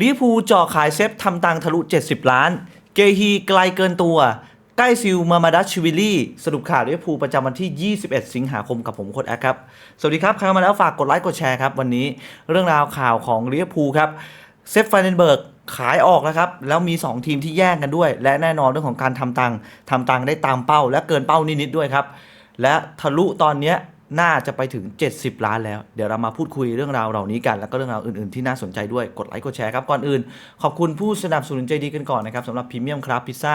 ลิพูจ่อขายเซฟทำตังทะลุ 70 ล้าน เกฮีไกลเกินตัว ใกล้ซิลมามาดัชชิวิลลี่ สรุปข่าวลิเวอร์พูลประจำวันที่ 21 สิงหาคมกับผมโค้ดแอคครับ สวัสดีครับ ใครมาแล้วฝากกดไลค์กดแชร์ครับ วันนี้เรื่องราวข่าวของลิเวอร์พูลครับ เซฟไฟเนนเบิร์กขายออกแล้วครับ แล้วมี 2 ทีมที่แย่งกันด้วย และแน่นอนเรื่องของการทำตังทำตังได้ตามเป้า และเกินเป้านิดๆด้วยครับและทะลุตอนเนี้ย น่าจะไปถึง 70 ล้านแล้ว เดี๋ยวเรามาพูดคุยเรื่องราวเหล่านี้กัน แล้วก็เรื่องราวอื่นๆที่น่าสนใจด้วย กดไลค์ กดแชร์ครับ ก่อนอื่น ขอบคุณผู้สนับสนุนใจดีกันก่อนนะครับสำหรับพรีเมียมครับพิซซ่า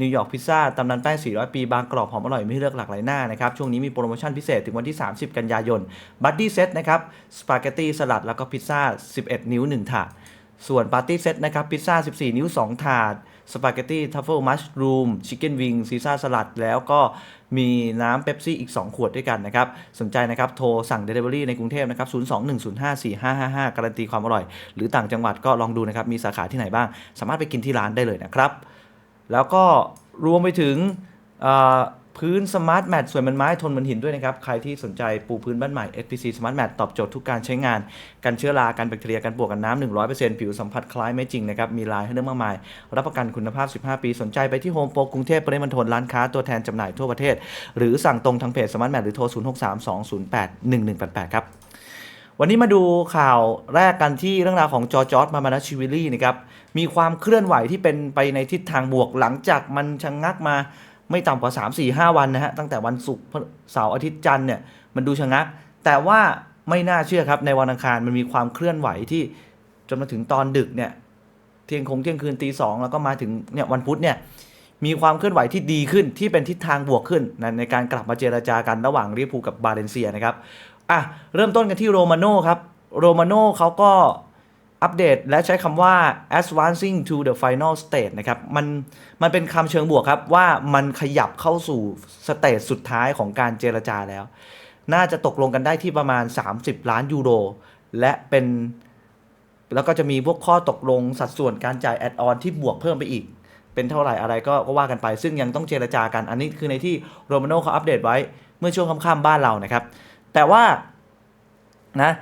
นิวยอร์กพิซซ่า ตำนานแป้ง 400 ปี บางกรอบ หอมอร่อย ไม่ให้เลือกหลากหลายหน้านะครับ ช่วงนี้มีโปรโมชั่นพิเศษถึงวันที่ 30 กันยายน บัตตี้เซตนะครับ สปาเกตตี้สลัด แล้วก็พิซซ่า 11 นิ้ว 1 ถาด ส่วนปาร์ตี้เซตนะครับพิซซ่า 14 นิ้ว 2 ถาด สปาเกตตี้ทัฟเฟิลมัชรูมชิคเก้นวิงซีซ่าสลัด แล้วก็มีน้ำเป๊ปซี่อีก 2 ขวดด้วยกันนะครับ สนใจนะครับ โทรสั่ง Delivery ในกรุงเทพนะครับ 021054555 การันตีความอร่อย หรือต่างจังหวัดก็ลองดูนะครับ มีสาขาที่ไหนบ้าง สามารถไปกินที่ร้านได้เลยนะครับ แล้วก็รวมไปถึง พื้นสมาร์ทแมทสวยมันไม้ทนหมันหินด้วยนะครับ ใครที่สนใจปูพื้นบ้านใหม่ FPC Smart Mat ตอบโจทย์ทุกการใช้งาน กันเชื้อรากันแบคทีเรียกันปวกกันน้ำ100%ผิวสัมผัสคล้ายไม่จริงนะครับ มีลายให้เลือกมากมาย รับประกันคุณภาพ 15 ปี สนใจไปที่โฮมโปรกรุงเทพปริมณฑลร้านค้าตัวแทนจำหน่ายทั่วประเทศ หรือสั่งตรงทางเพจ Smart Mat หรือโทร 0632081188 ครับวันนี้มาดูข่าวแรกกันที่เรื่องราวของจอจอร์ดมามานาชิวิลลี่นะครับมีความเคลื่อนไหวที่เป็นไปในทิศทางบวกหลังจากมันชะงงักมา ไม่ต่ำกว่า 3 4 5 วันนะฮะ ตั้งแต่วันศุกร์เสาร์อาทิตย์จันทร์เนี่ยมันดูชะงัก แต่ว่าไม่น่าเชื่อครับในวันอังคารมันมีความเคลื่อนไหวที่จนมาถึงตอนดึกเนี่ยเที่ยงคงเที่ยงคืนตีสองแล้วก็มาถึงเนี่ยวันพุธเนี่ยมีความเคลื่อนไหวที่ดีขึ้นที่เป็นทิศทางบวกขึ้นนะในการกลับมาเจราจากันระหว่างลิเวอร์พูลกับบาเลนเซียนะครับอะเริ่มต้นกันที่โรมาโน่ครับโรมาโน่เขาก็ อัปเดตและใช้คำว่า advancing to the final stage นะครับ มันมันเป็นคำเชิงบวกครับว่ามันขยับเข้าสู่สเตจสุดท้ายของการเจรจาแล้ว น่าจะตกลงกันได้ที่ประมาณ 30 ล้านยูโร และเป็น แล้วก็จะมีพวกข้อตกลงสัดส่วนการจ่ายแอดออนที่บวกเพิ่มไปอีก เป็นเท่าไหร่อะไรก็กว่ากันไป ซึ่งยังต้องเจรจากัน อันนี้คือในที่โรมาโนเขาอัปเดตไว้เมื่อช่วงค่ำๆบ้านเรานะครับ แต่ว่านะ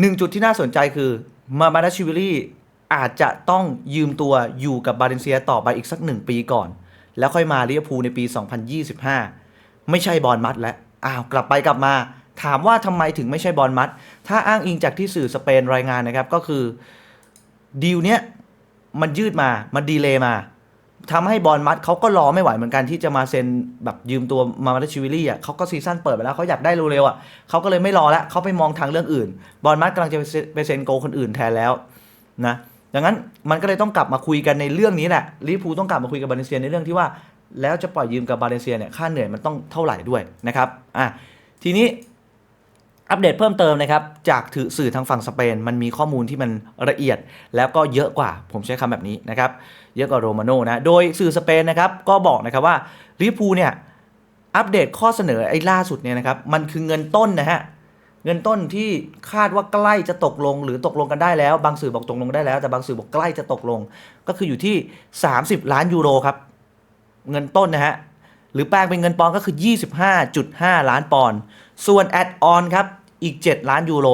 หนึ่งจุดที่น่าสนใจคือ มามาดาชิวิลี่อาจจะต้องยืมตัวอยู่กับบาเลนเซียต่อไปอีกสักหนึ่งปีก่อน แล้วค่อยมาลิเวอร์พูลในปี 2025 ไม่ใช่บอลมัดแล้วอ้าวกลับไปกลับมา ถามว่าทำไมถึงไม่ใช่บอลมัด ถ้าอ้างอิงจากที่สื่อสเปนรายงานนะครับก็คือดีลเนี้ยมันยืดมา มันดีเลย์มา ทำให้บอลมัดเขาก็รอไม่ไหวเหมือนกันที่จะมาเซ็นแบบยืมตัวมามาดาชิวิลี่อะเขาก็ซีซั่นเปิดไปแล้วเขาอยากได้เร็วๆอะเขาก็เลยไม่รอแล้วเขาไปมองทางเรื่องอื่น บอลมัดกำลังจะไปเซ็นโกคนอื่นแทนแล้วนะดังนั้นมันก็เลยต้องกลับมาคุยกันในเรื่องนี้แหละลิพูต้องกลับมาคุยกับบาเลเซียในเรื่องที่ว่า แล้วจะปล่อยยืมกับบาเลเซียเนี่ยค่าเหนื่อยมันต้องเท่าไหร่ด้วยนะครับอะทีนี้ อัปเดตเพิ่มเติมนะครับ จากถือสื่อทางฝั่งสเปน มันมีข้อมูลที่มันละเอียด แล้วก็เยอะกว่าผมใช้คำแบบนี้นะครับ เยอะกว่าโรมาโน่นะ โดยสื่อสเปนนะครับ ก็บอกนะครับว่าลิเวอร์พูลเนี่ยอัปเดตข้อเสนอไอ้ล่าสุดเนี่ยนะครับ มันคือเงินต้นนะฮะเงินต้นที่คาดว่าใกล้จะตกลง หรือตกลงกันได้แล้ว บางสื่อบอกตกลงได้แล้ว แต่บางสื่อบอกใกล้จะตกลง ก็คืออยู่ที่ 30 ล้านยูโรครับเงินต้นนะฮะหรือแปลงเป็นเงินปอนก็คือ 25.5 ล้านปอนด์ส่วนแอดออนครับ อีก 7 ล้านยูโร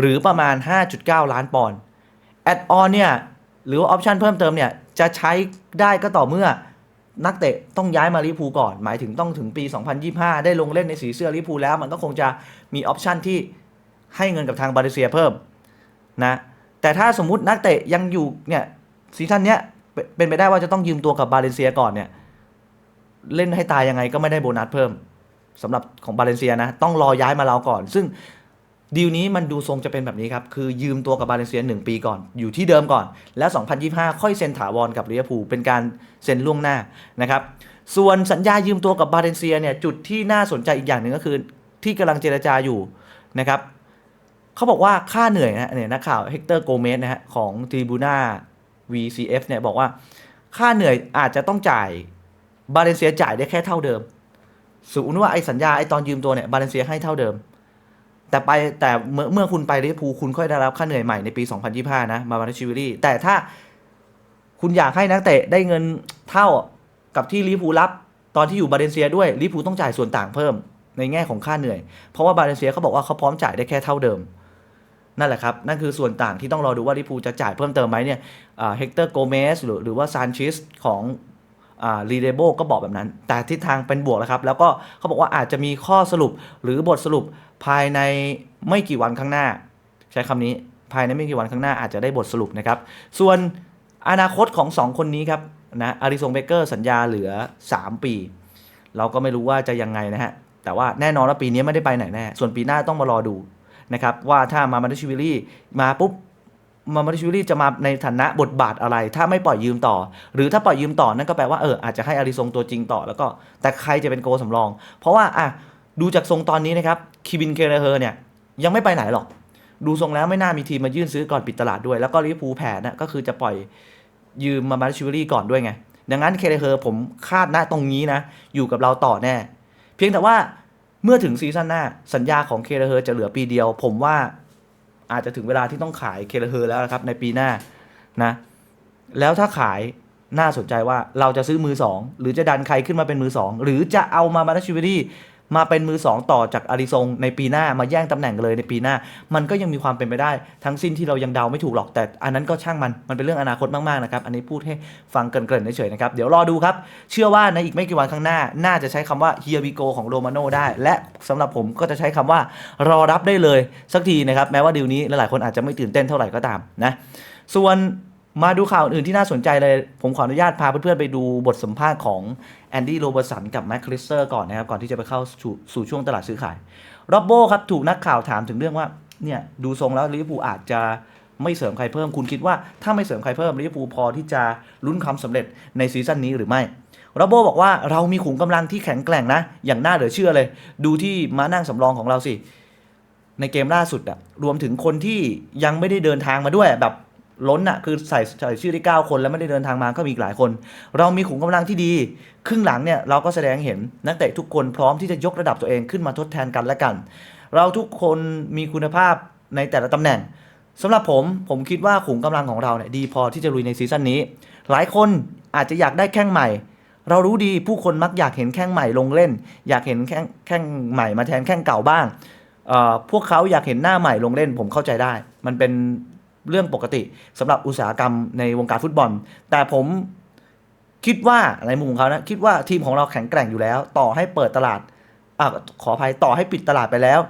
หรือประมาณ 5.9 ล้านปอนด์แอดออนเนี่ยหรือว่าออปชันเพิ่มเติมเนี่ยจะใช้ได้ก็ต่อเมื่อนักเตะต้องย้ายมาลิพูก่อน หมายถึงต้องถึงปี 2025 ได้ลงเล่นในสีเสื้อลิพูแล้ว มันก็คงจะมีออปชันที่ให้เงินกับทางบาเลเซียเพิ่มนะแต่ถ้าสมมุตินักเตะยังอยู่เนี่ยซีซั่นเนี้ยเป็นไปได้ว่าจะต้องยืมตัวกับบาเลนเซียก่อนเนี่ยเล่นให้ตายยังไงก็ไม่ได้โบนัสเพิ่มสำหรับของบาเลนเซียนะ ต้องรอย้ายมาเราก่อน ซึ่ง ดีลนี้มันดูทรงจะเป็นแบบนี้ครับ คือยืมตัวกับบาเลนเซีย1ปีก่อน อยู่ที่เดิมก่อน แล้ว2025 ค่อยเซ็นถาวรกับลิเวอร์พูลเป็นการเซ็นล่วงหน้านะครับ ส่วนสัญญายืมตัวกับบาเลนเซียเนี่ยจุดที่น่าสนใจอีกอย่างหนึ่งก็คือ ที่กำลังเจรจาอยู่นะครับเขาบอกว่าค่าเหนื่อยนะเนี่ยนักข่าวเฮกเตอร์โกเมสนะฮะของทริบูนา VCF เนี่ยบอกว่าค่าเหนื่อยอาจจะต้องจ่ายบาเลนเซียจ่ายได้แค่เท่าเดิมสมมติว่าไอ้สัญญาไอ้ตอนยืมตัวเนี่ยบาเลนเซียให้เท่าเดิม แต่ไปแต่เมื่อเมื่อคุณไปลิเวอร์พูลคุณค่อยได้รับค่าเหนื่อยใหม่ในปี 2025 นะ มาบาชิวิลี่แต่ถ้าคุณอยากให้นักเตะได้เงินเท่ากับที่ลิเวอร์พูลรับตอนที่อยู่บาเลนเซียด้วยลิเวอร์พูลต้องจ่ายส่วนต่างเพิ่มในแง่ของค่าเหนื่อย เพราะว่าบาเลนเซียเขาบอกว่าเขาพร้อมจ่ายได้แค่เท่าเดิม นั่นแหละครับ นั่นคือส่วนต่างที่ต้องรอดูว่าลิเวอร์พูลจะจ่ายเพิ่มเติมไหมเนี่ยเฮกเตอร์โกเมสหรือหรือว่าซานชิสของ รีเดโบก็บอกแบบนั้น แต่ทิศทางเป็นบวกแล้วครับ แล้วก็เขาบอกว่าอาจจะมีข้อสรุปหรือบทสรุปภายในไม่กี่วันข้างหน้า ใช้คำนี้ภายในไม่กี่วันข้างหน้าอาจจะได้บทสรุปนะครับ ส่วนอนาคตของ 2 คนนี้ครับนะอาริซงเบเกอร์สัญญาเหลือ 3 ปี เราก็ไม่รู้ว่าจะยังไงนะฮะ แต่ว่าแน่นอนว่าปีนี้ไม่ได้ไปไหนแน่ ส่วนปีหน้าต้องมารอดูนะครับว่าถ้ามามาดิชิวิลี่มาปุ๊บ มามาดิชิวิลี่จะมาในฐานะบทบาทอะไร ถ้าไม่ปล่อยยืมต่อ หรือถ้าปล่อยยืมต่อนั่นก็แปลว่าเอออาจจะให้อาริซงตัวจริงต่อแล้วก็แต่ใครจะเป็นโกสำรอง เพราะว่าอะดูจากทรงตอนนี้นะครับคีวินเคเลเฮอร์เนี่ยยังไม่ไปไหนหรอก ดูทรงแล้วไม่น่ามีทีมมายื่นซื้อก่อนปิดตลาดด้วย แล้วก็ลิเวอร์พูลแผนนะก็คือจะปล่อยยืมมามาดิชิวิลี่ก่อนด้วยไงดังนั้นเคเลเฮอร์ผมคาดหน้าตรงนี้นะอยู่กับเราต่อแน่ เพียงแต่ว่าเมื่อถึงซีซั่นหน้าสัญญาของเคเลเฮอร์จะเหลือปีเดียว ผมว่า อาจจะถึงเวลาที่ต้องขายเคเลเฮอร์แล้วนะครับในปีหน้านะแล้วถ้าขายน่าสนใจว่าเราจะซื้อมือสองหรือจะดันใครขึ้นมาเป็นมือสองหรือจะเอามามานาชิวิลี่ มาเป็นมือสองต่อจากอาริซงในปีหน้ามาแย่งตำแหน่งกันเลยในปีหน้า มันก็ยังมีความเป็นไปได้ ทั้งสิ้นที่เรายังเดาไม่ถูกหรอกแต่อันนั้นก็ช่างมันมันเป็นเรื่องอนาคตมากๆนะครับอันนี้พูดให้ฟังเกริ่นๆเฉยๆนะครับเดี๋ยวรอดูครับ เชื่อว่าในอีกไม่กี่วันข้างหน้า น่าจะใช้คำว่า here we go ของโรมาโนได้ และสำหรับผมก็จะใช้คำว่ารอรับได้เลยสักทีนะครับแม้ว่าดีลนี้หลายๆคนอาจจะไม่ตื่นเต้นเท่าไหร่ก็ตามนะส่วน มาดูข่าวอื่นที่น่าสนใจเลย ผมขออนุญาตพาเพื่อนๆไปดูบทสัมภาษณ์ของแอนดี้โรเบอร์สันกับแมคคริสเตอร์ก่อนนะครับ ก่อนที่จะไปเข้าสู่สู่ช่วงตลาดซื้อขายโรบโบครับ ถูกนักข่าวถามถึงเรื่องว่า เนี่ย ดูทรงแล้วลิเวอร์พูลอาจจะไม่เสริมใครเพิ่ม คุณคิดว่าถ้าไม่เสริมใครเพิ่มลิเวอร์พูลพอที่จะลุ้นความสำเร็จในซีซั่นนี้หรือไม่โรบโบบอกว่าเรามีขุมกำลังที่แข็งแกร่งนะ อย่างน่าเหลือเชื่อเลย ดูที่มานั่งสำรองของเราสิในเกมล่าสุดอะรวมถึงคนที่ยังไม่ได้เดินทางมาด้วยแบบ ล้นอะคือใส่ใส่ชื่อได้ 9 คนแล้วไม่ได้เดินทางมาก็มีอีกหลายคน เรามีขุมกำลังที่ดี ครึ่งหลังเนี่ยเราก็แสดงเห็นนักเตะทุกคนพร้อมที่จะยกระดับตัวเองขึ้นมาทดแทนกันและกัน เราทุกคนมีคุณภาพในแต่ละตำแหน่งสำหรับผมผมคิดว่าขุมกำลังของเราเนี่ยดีพอที่จะลุยในซีซั่นนี้ หลายคนอาจจะอยากได้แข้งใหม่ เรารู้ดีผู้คนมักอยากเห็นแข้งใหม่ลงเล่น อยากเห็นแข้งแข้งใหม่มาแทนแข้งเก่าบ้างเอ่อพวกเขาอยากเห็นหน้าใหม่ลงเล่นผมเข้าใจได้ มันเป็น เรื่องปกติสำหรับอุตสาหกรรมในวงการฟุตบอล แต่ผมคิดว่าในมุมของเขานะคิดว่าทีมของเราแข็งแกร่งอยู่แล้ว ต่อให้เปิดตลาดอะขออภัยต่อให้ปิดตลาดไปแล้ว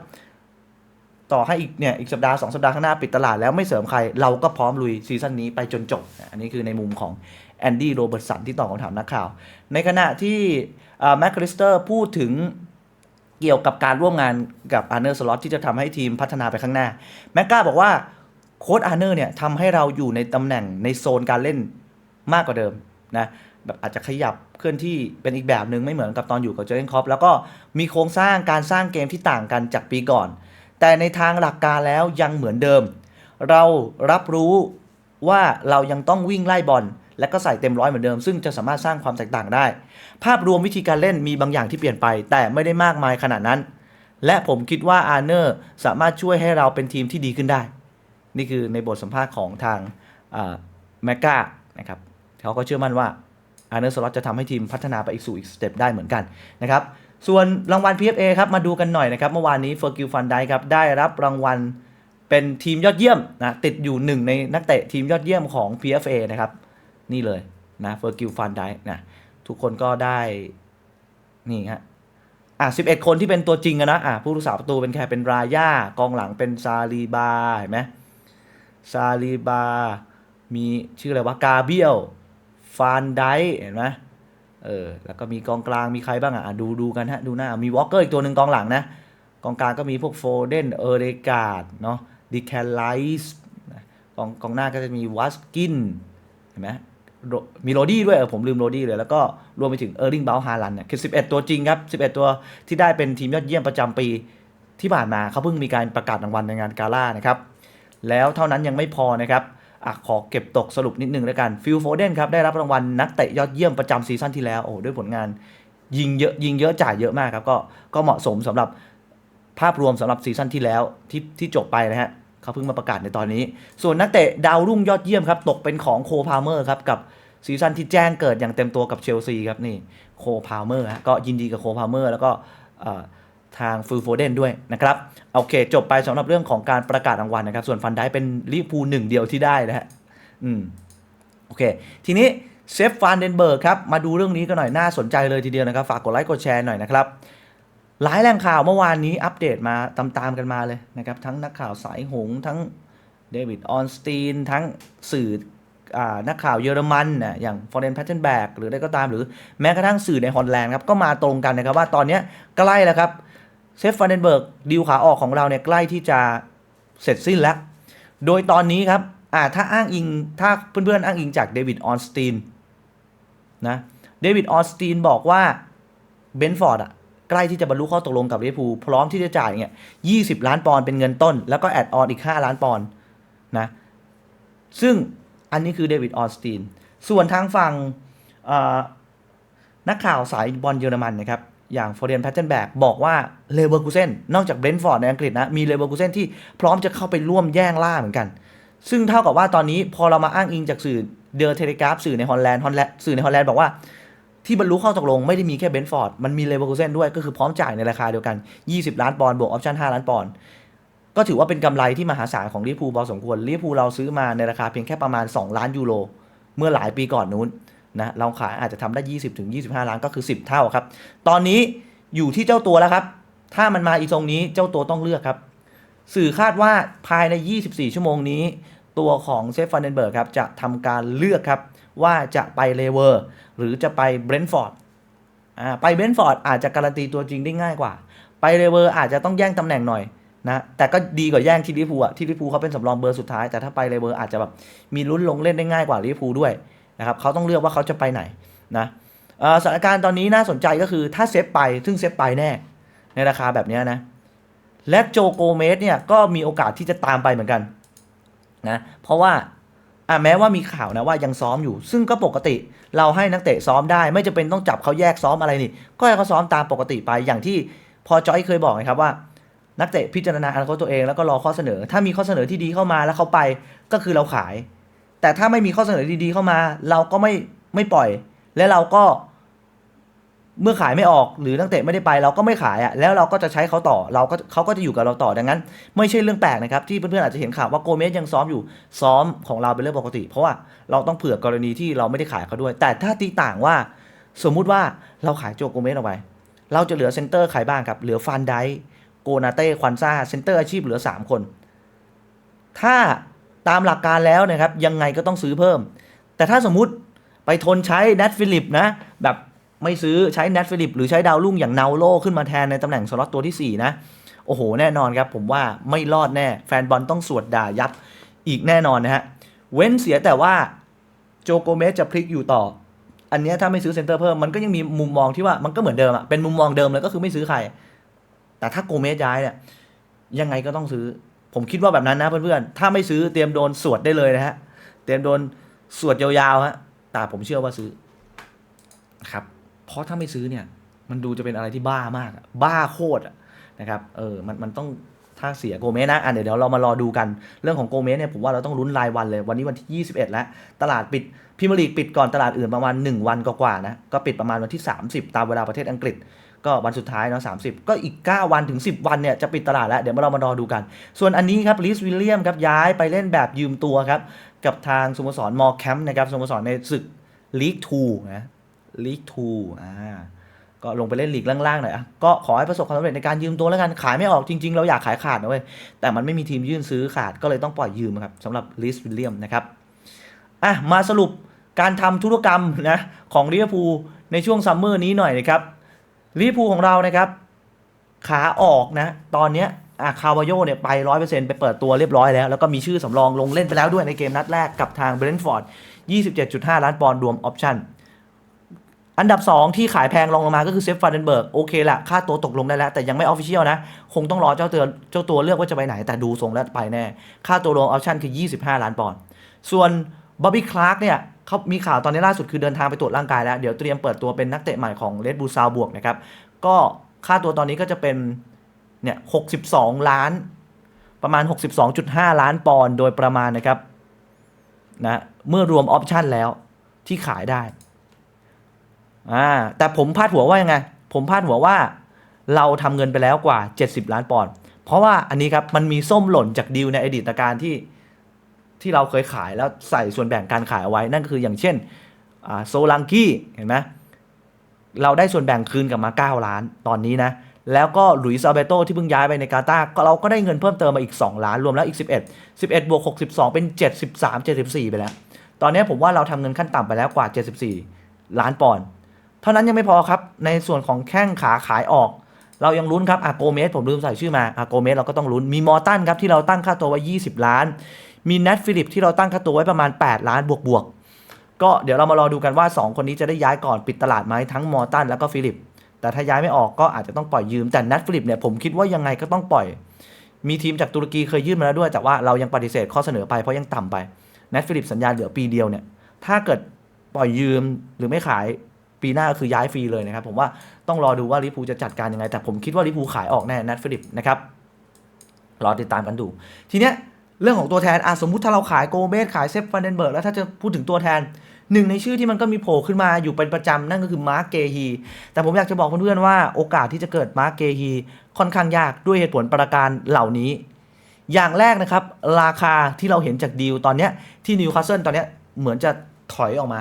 ต่อให้อีกเนี่ยอีกสัปดาห์สองสัปดาห์ข้างหน้าปิดตลาดแล้วไม่เสริมใคร เราก็พร้อมลุยซีซั่นนี้ไปจนจบ อันนี้คือในมุมของแอนดี้โรเบิร์ตสันที่ตอบคำถามนักข่าว ในขณะที่แม็กคริสเตอร์พูดถึงเกี่ยวกับการร่วมงานกับอาร์เนอร์สล็อตที่จะทำให้ทีมพัฒนาไปข้างหน้าแมกกาบอกว่า โค้ดอาร์เนอร์เนี่ยทำให้เราอยู่ในตำแหน่งในโซนการเล่นมากกว่าเดิมนะแบบอาจจะขยับเคลื่อนที่เป็นอีกแบบหนึ่งไม่เหมือนกับตอนอยู่กับเจอร์เกนคอปแล้วก็มีโครงสร้างการสร้างเกมที่ต่างกันจากปีก่อน แต่ในทางหลักการแล้วยังเหมือนเดิม เรารับรู้ว่าเรายังต้องวิ่งไล่บอลและก็ใส่เต็มร้อยเหมือนเดิม ซึ่งจะสามารถสร้างความแตกต่างได้ ภาพรวมวิธีการเล่นมีบางอย่างที่เปลี่ยนไป แต่ไม่ได้มากมายขนาดนั้น และผมคิดว่าอาร์เนอร์สามารถช่วยให้เราเป็นทีมที่ดีขึ้นได้ นี่คือในบทสัมภาษณ์ของทางแมกกานะครับเขาก็เชื่อมั่นว่าอาร์เนอร์สล็อตจะทำให้ทีมพัฒนาไปอีกสู่อีกสเต็ปได้เหมือนกันนะครับส่วนรางวัล PFA ครับมาดูกันหน่อยนะครับ เมื่อวานนี้เฟอร์กิลฟันไดครับได้รับรางวัลเป็นทีมยอดเยี่ยมนะติดอยู่หนึ่งในนักเตะทีมยอดเยี่ยมของ PFA นะครับ นี่เลยนะเฟอร์กิลฟันไดนะทุกคนก็ได้นี่ฮะอะ11คนที่เป็นตัวจริงอะนะอะผู้รักษาประตูเป็นแค่เป็นราย่ากองหลังเป็นซาลีบาเห็นไหม ซาลีบา มีชื่ออะไรวะ กาเบียล ฟานไดเห็นไหมเออ แล้วก็มีกองกลางมีใครบ้างอะ ดูดูกันฮะ ดูหน้า มีวอลเกอร์อีกตัวหนึ่งกองหลังนะ กองกลางก็มีพวกโฟเดน เอเรกาดเนาะดิแคลไลส์กองกองหน้าก็จะมีวัสกิน เห็นไหมมีโรดี้ด้วยเออผมลืมโรดี้เลย แล้วก็รวมไปถึงเออร์ลิงเบลฮาลันเนี่ยคือ 11 ตัวจริงครับ 11 ตัวที่ได้เป็นทีมยอดเยี่ยมประจำปีที่ผ่านมาเขาเพิ่งมีการประกาศรางวัลในงานกาล่านะครับ แล้วเท่านั้นยังไม่พอนะครับอขอเก็บตกสรุปนิดนึงแล้วกันฟิลโฟเดนครับได้รับรางวัลนักเตะยอดเยี่ยมประจำซีซั่นที่แล้วโอ้ด้วยผลงาน ยิงเยอะยิงเยอะจ่ายเยอะมากครับก็ก็เหมาะสมสำหรับภาพรวมสำหรับซีซั่นที่แล้วที่ที่จบไปนะฮะเขาเพิ่งมาประกาศในตอนนี้ ส่วนนักเตะดาวรุ่งยอดเยี่ยมครับตกเป็นของโคพาเมอร์ครับกับซีซั่นที่แจ้งเกิดอย่างเต็มตัวกับเชลซีครับนี่โคพาเมอร์ฮะก็ยินดีกับโคพาเมอร์แล้วก็ ทางฟูลโฟเดนด้วยนะครับโอเค จบไปสำหรับเรื่องของการประกาศรางวัลนะครับ ส่วนฟันได้เป็นลิพูหนึ่งเดียวที่ได้นะฮะอืมโอเค ทีนี้เซฟฟานเดนเบิร์กครับ มาดูเรื่องนี้กันหน่อยน่าสนใจเลยทีเดียวนะครับ ฝากกดไลค์กดแชร์หน่อยนะครับหลายแหล่งข่าวเมื่อวานนี้อัปเดตมาตามๆกันมาเลยนะครับ ทั้งนักข่าวสายหงทั้งเดวิดออนสตีนทั้งสื่อนักข่าวเยอรมันนะอย่างฟอร์เรนแพทเทนแบกหรืออะไรก็ตามหรือแม้กระทั่งสื่อในฮอลแลนด์ครับ ก็มาตรงกันนะครับว่าตอนนี้ใกล้แล้วครับ เซฟฟานเดนเบิร์กดีลขาออกของเราเนี่ยใกล้ที่จะเสร็จสิ้นแล้ว โดยตอนนี้ครับอ่าถ้าอ้างอิงถ้าเพื่อนๆอ้างอิงจากเดวิดออนสตีนนะเดวิดออนสตีนบอกว่าเบนฟอร์ดอะใกล้ที่จะบรรลุข้อตกลงกับลิเวอร์พูลพร้อมที่จะจ่ายเนี่ย20ล้านปอนด์เป็นเงินต้น แล้วก็แอดออนอีก 5 ล้านปอนด์นะซึ่งอันนี้คือเดวิดออนสตีนส่วนทางฝั่งนักข่าวสายบอลเยอรมันนะครับ อย่างฟอร์เรนแพทเทนแบกบอกว่าเลเวอร์คูเซนนอกจากเบรนท์ฟอร์ดในอังกฤษนะ มีเลเวอร์คูเซนที่พร้อมจะเข้าไปร่วมแย่งล่าเหมือนกัน ซึ่งเท่ากับว่าตอนนี้พอเรามาอ้างอิงจากสื่อเดอเทเลกราฟสื่อในฮอลแลนด์ฮอลแลนด์สื่อในฮอลแลนด์บอกว่าที่บรรลุข้อตกลงไม่ได้มีแค่เบนท์ฟอร์ด มันมีเลเวอร์คูเซนด้วยก็คือพร้อมจ่ายในราคาเดียวกัน 20 ล้านปอนด์บวกออปชั่น 5 ล้านปอนด์ก็ถือว่าเป็นกำไรที่มหาศาลของลิเวอร์พูลพอสมควรลิเวอร์พูลเราซื้อมาในราคาเพียงแค่ประมาณ 2 ล้านยูโรเมื่อหลายปีก่อนนู้น นะเราขายอาจจะทำได้ 20ถึง25 ล้านก็คือ 10 เท่าครับ ตอนนี้อยู่ที่เจ้าตัวแล้วครับ ถ้ามันมาอีกทรงนี้เจ้าตัวต้องเลือกครับ สื่อคาดว่าภายใน 24 ชั่วโมงนี้ ตัวของเซฟฟันเดนเบิร์กครับจะทำการเลือกครับว่าจะไปเลเวอร์หรือจะไปเบรนท์ฟอร์ดอ่าไปเบรนท์ฟอร์ดอาจจะการันตีตัวจริงได้ง่ายกว่า ไปเลเวอร์อาจจะต้องแย่งตำแหน่งหน่อยนะแต่ก็ดีกว่าแย่งที่ลิเวอร์พูอะที่ลิเวอร์พูเขาเป็นสำรองเบอร์สุดท้ายแต่ถ้าไปเลเวอร์อาจจะแบบมีลุ้นลงเล่นได้ง่ายกว่าลิพูด้วย นะครับเขาต้องเลือกว่าเขาจะไปไหนนะสถานการณ์ตอนนี้น่าสนใจก็คือถ้าเซฟไปซึ่งเซฟไปแน่ ในราคาแบบนี้นะและโจโกเมสเนี่ยก็มีโอกาสที่จะตามไปเหมือนกันนะเพราะว่าแม้ว่ามีข่าวนะว่ายังซ้อมอยู่ ซึ่งก็ปกติเราให้นักเตะซ้อมได้ ไม่จะเป็นต้องจับเขาแยกซ้อมอะไรนี่ ก็ให้เขาซ้อมตามปกติไปอย่างที่พอจอยเคยบอกไงครับว่า นักเตะพิจารณาอนาคตตัวเองแล้วก็รอข้อเสนอ ถ้ามีข้อเสนอที่ดีเข้ามาแล้วเขาไปก็คือเราขาย แต่ถ้าไม่มีข้อเสนอดีๆเข้ามา เราก็ไม่ไม่ปล่อย และเราก็ เมื่อขายไม่ออกหรือนักเตะไม่ได้ไป เราก็ไม่ขายอะ่ะแล้วเราก็จะใช้เขาต่อ เราก็เขาก็จะอยู่กับเราต่อดังนั้น ไม่ใช่เรื่องแปลกนะครับที่เพื่อนๆอาจจะเห็นข่าวว่าโกเมสยังซ้อมอยู่ซ้อมของเราเป็นเรื่องปกติ เพราะว่าเราต้องเผื่อกรณีที่เราไม่ได้ขายเขาด้วย แต่ถ้าตีต่างว่า สมมุติว่าเราขายโจโกเมสออกไปเราจะเหลือเซนเตอร์ใครบ้างครับ เหลือฟันไดโกนาเต้ ควันซ่าเซนเตอร์อาชีพเหลือ 3 คน ถ้า ตามหลักการแล้วนะครับยังไงก็ต้องซื้อเพิ่ม แต่ถ้าสมมุติไปทนใช้แนทฟิลิปนะแบบไม่ซื้อใช้แนทฟิลิปหรือใช้ดาวรุ่งอย่างนาโลขึ้นมาแทนในตำแหน่งสล็อตตัวที่ 4 นะ โอ้โห แน่นอนครับ ผมว่าไม่รอดแน่ แฟนบอลต้องสวดด่ายับอีกแน่นอนนะฮะ เว้นเสียแต่ว่าโจโกเมสจะพลิกอยู่ต่อ อันนี้ถ้าไม่ซื้อเซนเตอร์เพิ่มมันก็ยังมีมุมมองที่ว่ามันก็เหมือนเดิมอะเป็นมุมมองเดิมเลยก็คือไม่ซื้อใคร แต่ถ้าโกเมสย้ายเนี่ยยังไงก็ต้องซื้อ ผมคิดว่าแบบนั้นนะเพื่อนๆ ถ้าไม่ซื้อเตรียมโดนสวดได้เลยนะฮะ เตรียมโดนสวดยาวๆฮะ แต่ผมเชื่อว่าซื้อครับ เพราะถ้าไม่ซื้อเนี่ย มันดูจะเป็นอะไรที่บ้ามาก บ้าโคตรนะครับ เออ มันมันต้องถ้าเสียโกเมสนะอะเดี๋ยวเดี๋ยวเรามารอดูกัน เรื่องของโกเมสเนี่ยผมว่าเราต้องลุ้นรายวันเลย วันนี้วันที่ 21 แล้ว ตลาดปิดพิมลีกปิดก่อนตลาดอื่นประมาณ 1 วันกว่าๆนะ ก็ปิดประมาณวันที่ 30 ตามเวลาประเทศอังกฤษ ก็วันสุดท้ายเนาะ30ก็อีก 9 วันถึง 10 วันเนี่ยจะปิดตลาดแล้ว เดี๋ยวเรามารอดูกัน ส่วนอันนี้ครับลิสวิลเลียมครับย้ายไปเล่นแบบยืมตัวครับ กับทางสโมสรมอร์แคมป์นะครับสโมสรในศึกลีก2นะลีก2อ่าก็ลงไปเล่นลีกล่างๆหน่อยอะก็ขอให้ประสบความสำเร็จในการยืมตัวแล้วกัน ขายไม่ออกจริง ๆ เราอยากขายขาดนะเว้ย แต่มันไม่มีทีมยื่นซื้อขาดก็เลยต้องปล่อยยืมครับสำหรับลิสวิลเลียมนะครับอะมาสรุปการทำธุรกรรมนะของลิเวอร์พูลในช่วงซัมเมอร์นี้หน่อยนะครับ ลิพูของเรานะครับ ขาออกนะ ตอนเนี้ยอะคาวาโยเนี่ยไปร้อยเปอร์เซ็นต์ไปเปิดตัวเรียบร้อยแล้ว แล้วก็มีชื่อสำรองลงเล่นไปแล้วด้วยในเกมนัดแรกกับทางเบรนท์ฟอร์ด 27.5 ล้านปอนด์รวมออปชั่น อันดับ 2 ที่ขายแพงลงลงมาก็คือเซฟฟาเดนเบิร์กโอเคละค่าตัวตกลงได้แล้ว แต่ยังไม่ออฟฟิเชียลนะ คงต้องรอเจ้าตัวเจ้าตัวเลือกว่าจะไปไหน แต่ดูทรงแล้วไปแน่ ค่าตัวรวมออปชั่นคือ 25 ล้านปอนด์ส่วนบ๊อบบี้คลาร์กเนี่ย เขามีข่าวตอนนี้ล่าสุดคือเดินทางไปตรวจร่างกายแล้ว เดี๋ยวเตรียมเปิดตัวเป็นนักเตะใหม่ของเลดบูซาวบวกนะครับ ก็ค่าตัวตอนนี้ก็จะเป็นเนี่ย62ล้าน ประมาณ 62.5 ล้านปอนด์โดยประมาณนะครับนะเมื่อรวมออปชั่นแล้วที่ขายได้อ่าแต่ผมพาดหัวว่ายังไง ผมพาดหัวว่าเราทำเงินไปแล้วกว่า 70 ล้านปอนด์เพราะว่าอันนี้ครับมันมีส้มหล่นจากดีลในอดีตการที่ ที่เราเคยขายแล้วใส่ส่วนแบ่งการขายเอาไว้ นั่นก็คืออย่างเช่นโซลังกี้เห็นไหมเราได้ส่วนแบ่งคืนกลับมา 9 ล้านตอนนี้นะ แล้วก็หลุยส์อัลเบโตที่เพิ่งย้ายไปในกาตาร์ก็เราก็ได้เงินเพิ่มเติมมาอีก 2 ล้าน รวมแล้วอีก 11 11บวก62 เป็น 73 74 ไปแล้ว ตอนนี้ผมว่าเราทำเงินขั้นต่ำไปแล้วกว่า 74 ล้านปอนด์เท่านั้นยังไม่พอครับ ในส่วนของแข้งขาขายออก เรายังลุ้นครับอาโกเมสผมลืมใส่ชื่อมาอาโกเมสเราก็ต้องลุ้นมีมอร์ตันครับที่เราตั้งค่าตัวไว้ 20 ล้าน มีแนทฟิลิปที่เราตั้งค่าตัวไว้ประมาณ 8 ล้านบวกบวกๆก็เดี๋ยวเรามารอดูกันว่า 2 คนนี้จะได้ย้ายก่อนปิดตลาดไหมทั้งมอร์ตันแล้วก็ฟิลิป แต่ถ้าย้ายไม่ออกก็อาจจะต้องปล่อยยืม แต่แนทฟิลิปเนี่ยผมคิดว่ายังไงก็ต้องปล่อย มีทีมจากตุรกีเคยยื่นมาแล้วด้วย แต่ว่าเรายังปฏิเสธข้อเสนอไปเพราะยังต่ำไปแนทฟิลิปสัญญาเหลือปีเดียวเนี่ย ถ้าเกิดปล่อยยืมหรือไม่ขายปีหน้าก็คือย้ายฟรีเลยนะครับ ผมว่าต้องรอดูว่าลิเวอร์พูจะจัดการยังไง แต่ผมคิดว่าลิเวอร์พูขายออกแน่แนทฟิลิปนะครับรอติดตามกันดู ทีเนี้ย เรื่องของตัวแทนอะสมมุติถ้าเราขายโกเบสขายเซฟฟันเดนเบิร์กแล้วถ้าจะพูดถึงตัวแทนหนึ่งในชื่อที่มันก็มีโผล่ขึ้นมาอยู่เป็นประจำนั่นก็คือมาร์กเกฮีแต่ผมอยากจะบอกเพื่อนๆว่าโอกาสที่จะเกิดมาร์กเกฮีค่อนข้างยากด้วยเหตุผลประการเหล่านี้ อย่างแรกนะครับ ราคาที่เราเห็นจากดีลตอนนี้ที่นิวคาสเซิลตอนนี้เหมือนจะถอยออกมา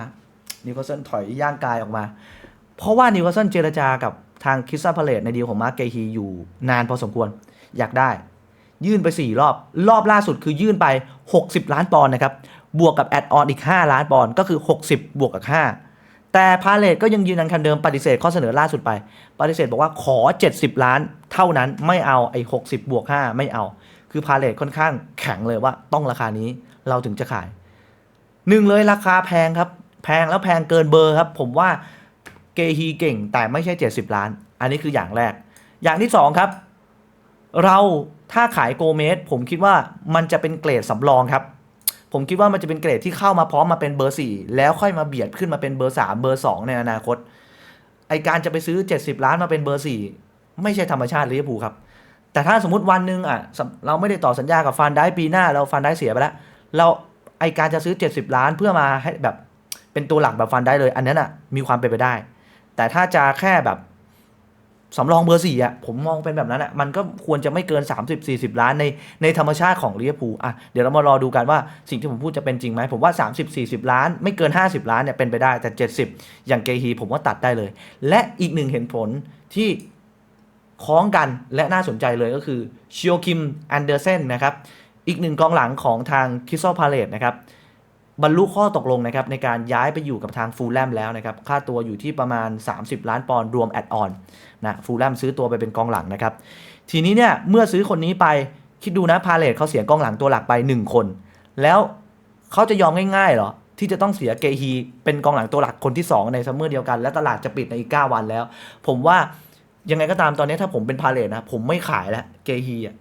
นิวคาสเซิลถอยย่างกายออกมา เพราะว่านิวคาสเซิลเจรจากับทางคิสซาพาเลตในดีลของมาร์กเกฮีอยู่นานพอสมควรอยากได้ ยื่นไป 4 รอบ รอบล่าสุดคือยื่นไป 60 ล้านปอนด์นะครับ บวกกับแอดออนอีก 5 ล้านปอนด์ก็คือ 60 บวกกับ 5 แต่พาเลตก็ยังยืนยันคำเดิมปฏิเสธข้อเสนอล่าสุดไป ปฏิเสธบอกว่าขอ 70 ล้าน เท่านั้นไม่เอาไอ้60 บวก 5 ไม่เอา คือพาเลตค่อนข้างแข็งเลยว่าต้องราคานี้เราถึงจะขายหนึ่งเลยราคาแพงครับ แพงแล้วแพงเกินเบอร์ครับ ผมว่าเกฮีเก่งแต่ไม่ใช่ 70 ล้าน อันนี้คืออย่างแรก อย่างที่สองครับ เรา ถ้าขายโกเมสผมคิดว่ามันจะเป็นเกรดสำรองครับ ผมคิดว่ามันจะเป็นเกรดที่เข้ามาพร้อมมาเป็นเบอร์ 4 แล้วค่อยมาเบียดขึ้นมาเป็นเบอร์ 3 เบอร์ 2 ในอนาคต ไอการจะไปซื้อ 70 ล้านมาเป็นเบอร์ 4 ไม่ใช่ธรรมชาติลิเวอร์พูลครับ แต่ถ้าสมมติวันหนึ่งอะเราไม่ได้ต่อสัญญากับฟันได้ปีหน้าเราฟันได้เสียไปแล้วเราไอการจะซื้อ 70 ล้านเพื่อมาให้แบบเป็นตัวหลักแบบฟันได้เลย อันนั้นอะมีความเป็นไปได้ แต่ถ้าจะแค่แบบ สำรองเบอร์สี่อะผมมองเป็นแบบนั้นอะมันก็ควรจะไม่เกิน 30-40 ล้านในในธรรมชาติของลิเวอร์พูลอะเดี๋ยวเรามารอดูกันว่าสิ่งที่ผมพูดจะเป็นจริงไหมผมว่า 30-40 ล้าน ไม่เกิน 50 ล้านเนี่ยเป็นไปได้แต่ 70 อย่างเกฮีผมว่าตัดได้เลย และอีกหนึ่งเห็นผลที่คล้องกันและน่าสนใจเลยก็คือชิโอคิมแอนเดอร์เซนนะครับอีกหนึ่งกองหลังของทางคิ s ซ a พาเลตนะครับ บรรลุข้อตกลงนะครับในการย้ายไปอยู่กับทางฟูลแลมแล้วนะครับค่าตัวอยู่ที่ประมาณ 30 ล้านปอนด์รวมแอดออนนะฟูลแลมซื้อตัวไปเป็นกองหลังนะครับทีนี้เนี่ยเมื่อซื้อคนนี้ไปคิดดูนะพาเลตเขาเสียกองหลังตัวหลักไป 1 คน แล้วเขาจะยอมง่ายๆหรอที่จะต้องเสียเกฮีเป็นกองหลังตัวหลักคนที่ 2 ในซัมเมอร์เดียวกัน และตลาดจะปิดในอีก 9 วันแล้ว ผมว่ายังไงก็ตามตอนนี้ถ้าผมเป็นพาเลตนะผมไม่ขายแล้วเกฮีอะ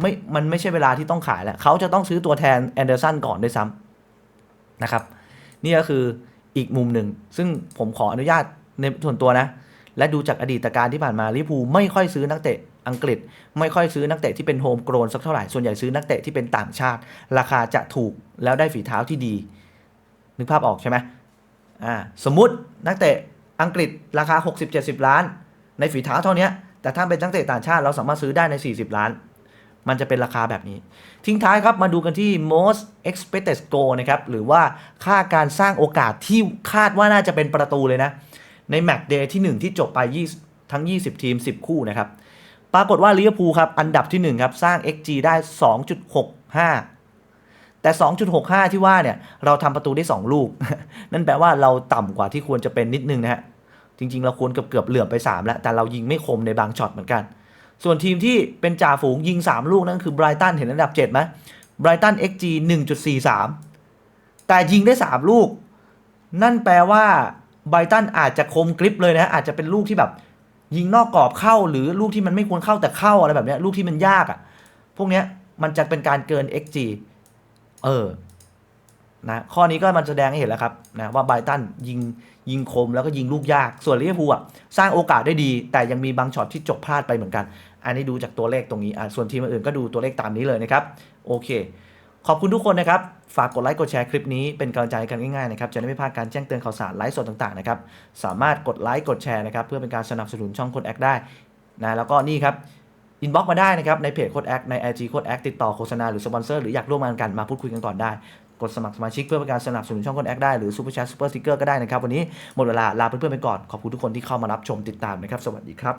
ไม่มันไม่ใช่เวลาที่ต้องขายแล้วเขาจะต้องซื้อตัวแทนแอนเดอร์สันก่อนด้วยซ้ำ นะครับ นี่ก็คืออีกมุมหนึ่ง ซึ่งผมขออนุญาตในส่วนตัวนะ และดูจากอดีตการที่ผ่านมาลิพูไม่ค่อยซื้อนักเตะอังกฤษ ไม่ค่อยซื้อนักเตะที่เป็นโฮมโกรนสักเท่าไหร่ ส่วนใหญ่ซื้อนักเตะที่เป็นต่างชาติ ราคาจะถูกแล้วได้ฝีเท้าที่ดี นึกภาพออกใช่ไหมอ่าสมมุตินักเตะอังกฤษราคา 60-70 ล้าน ในฝีเท้าเท่านี้แต่ถ้าเป็นนักเตะต่างชาติเราสามารถซื้อได้ใน 40 ล้าน มันจะเป็นราคาแบบนี้ ทิ้งท้ายครับมาดูกันที่ most expected goal นะครับ หรือว่าค่าการสร้างโอกาสที่คาดว่าน่าจะเป็นประตูเลยนะ ในแมตช์เดย์ที่ 1 ที่จบไป 20 ทั้ง 20 ทีม 10 คู่นะครับ ปรากฏว่าลิเวอร์พูลครับ อันดับที่ 1 ครับ สร้าง xg ได้ 2.65 แต่ 2.65 ที่ว่าเนี่ยเราทำประตูได้ 2 ลูก นั่นแปลว่าเราต่ำกว่าที่ควรจะเป็นนิดนึงนะฮะจริงๆ เราควรเกือบเกือบๆเหลื่อมไป 3 แล้ว แต่เรายิงไม่คมในบางช็อตเหมือนกัน ส่วนทีมที่เป็นจ่าฝูงยิง 3 ลูกนั่นคือไบรตันเห็นอันดับ7ไหมไบรตัน xg 1.43 แต่ยิงได้ 3 ลูก นั่นแปลว่าไบรตันอาจจะคมกริปเลยนะ อาจจะเป็นลูกที่แบบ ยิงนอกกรอบเข้าหรือลูกที่มันไม่ควรเข้าแต่เข้าอะไรแบบเนี้ยลูกที่มันยากอะ่ะ พวกเนี้ยมันจะเป็นการเกิน xg เออนะข้อนี้ก็มันแสดงให้เห็นแล้วครับนะว่าไบรตันยิงยิงคมแล้วก็ยิงลูกยาก ส่วนลิเวอร์พูลอะสร้างโอกาสได้ดี แต่ยังมีบางช็อตที่จบพลาดไปเหมือนกัน อันนี้ดูจากตัวเลขตรงนี้ส่วนทีมอื่นก็ดูตัวเลขตามนี้เลยนะครับ โอเค ขอบคุณทุกคนนะครับ ฝากกดไลค์กดแชร์คลิปนี้เป็นกำลังใจกันง่ายๆนะครับ จะได้ไม่พลาดการแจ้งเตือนข่าวสารไลฟ์สดต่างๆนะครับ สามารถกดไลค์กดแชร์นะครับ เพื่อเป็นการสนับสนุนช่องโคนแอคได้นะ แล้วก็นี่ครับอินบ็อกมาได้นะครับ ในเพจโค้ดแอคใน IG โค้ดแอคติดต่อโฆษณาหรือสปอนเซอร์หรืออยากร่วมงานกันมาพูดคุยกันก่อนได้กดสมัครสมาชิกเพื่อเป็นการสนับสนุนช่องโค้ดแอคได้หรือซูเปอร์แชทซูเปอร์สติ๊กเกอร์ก็ได้นะครับ วันนี้หมดเวลาลาเพื่อนๆไปก่อน ขอบคุณทุกคนที่เข้ามารับชมติดตามนะครับ สวัสดีครับ